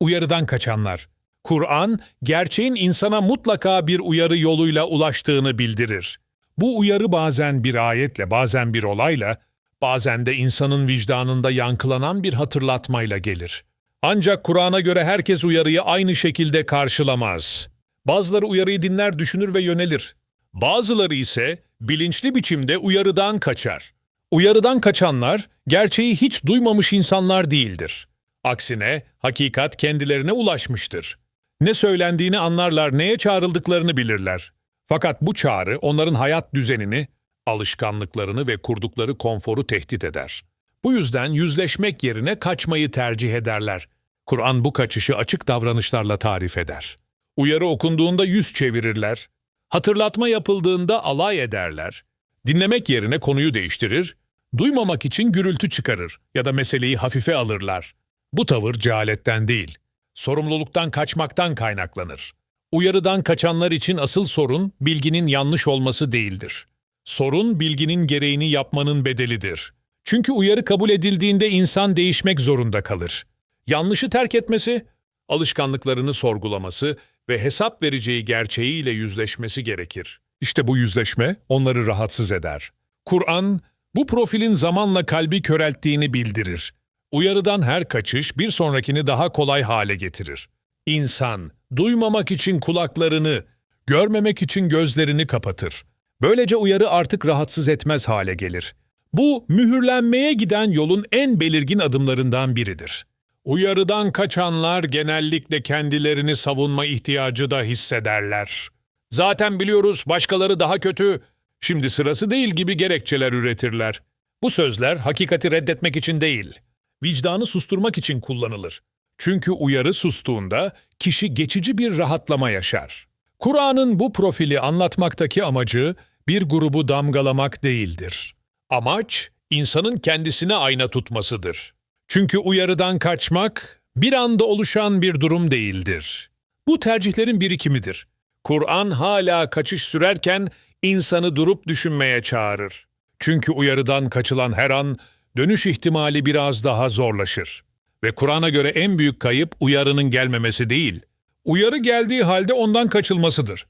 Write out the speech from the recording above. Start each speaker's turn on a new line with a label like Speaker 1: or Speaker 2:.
Speaker 1: Uyarıdan kaçanlar. Kur'an, gerçeğin insana mutlaka bir uyarı yoluyla ulaştığını bildirir. Bu uyarı bazen bir ayetle, bazen bir olayla, bazen de insanın vicdanında yankılanan bir hatırlatmayla gelir. Ancak Kur'an'a göre herkes uyarıyı aynı şekilde karşılamaz. Bazıları uyarıyı dinler, düşünür ve yönelir. Bazıları ise bilinçli biçimde uyarıdan kaçar. Uyarıdan kaçanlar gerçeği hiç duymamış insanlar değildir. Aksine hakikat kendilerine ulaşmıştır. Ne söylendiğini anlarlar, neye çağrıldıklarını bilirler. Fakat bu çağrı onların hayat düzenini, alışkanlıklarını ve kurdukları konforu tehdit eder. Bu yüzden yüzleşmek yerine kaçmayı tercih ederler. Kur'an bu kaçışı açık davranışlarla tarif eder. Uyarı okunduğunda yüz çevirirler. Hatırlatma yapıldığında alay ederler. Dinlemek yerine konuyu değiştirir. Duymamak için gürültü çıkarır ya da meseleyi hafife alırlar. Bu tavır cehaletten değil, sorumluluktan kaçmaktan kaynaklanır. Uyarıdan kaçanlar için asıl sorun bilginin yanlış olması değildir. Sorun bilginin gereğini yapmanın bedelidir. Çünkü uyarı kabul edildiğinde insan değişmek zorunda kalır. Yanlışı terk etmesi, alışkanlıklarını sorgulaması ve hesap vereceği gerçeğiyle yüzleşmesi gerekir. İşte bu yüzleşme onları rahatsız eder. Kur'an, bu profilin zamanla kalbi körelttiğini bildirir. Uyarıdan her kaçış bir sonrakini daha kolay hale getirir. İnsan, duymamak için kulaklarını, görmemek için gözlerini kapatır. Böylece uyarı artık rahatsız etmez hale gelir. Bu, mühürlenmeye giden yolun en belirgin adımlarından biridir. Uyarıdan kaçanlar genellikle kendilerini savunma ihtiyacı da hissederler. Zaten biliyoruz başkaları daha kötü, şimdi sırası değil gibi gerekçeler üretirler. Bu sözler hakikati reddetmek için değil, vicdanı susturmak için kullanılır. Çünkü uyarı sustuğunda kişi geçici bir rahatlama yaşar. Kur'an'ın bu profili anlatmaktaki amacı bir grubu damgalamak değildir. Amaç, insanın kendisine ayna tutmasıdır. Çünkü uyarıdan kaçmak bir anda oluşan bir durum değildir. Bu tercihlerin birikimidir. Kur'an hala kaçış sürerken insanı durup düşünmeye çağırır. Çünkü uyarıdan kaçılan her an dönüş ihtimali biraz daha zorlaşır. Ve Kur'an'a göre en büyük kayıp uyarının gelmemesi değil, uyarı geldiği halde ondan kaçılmasıdır.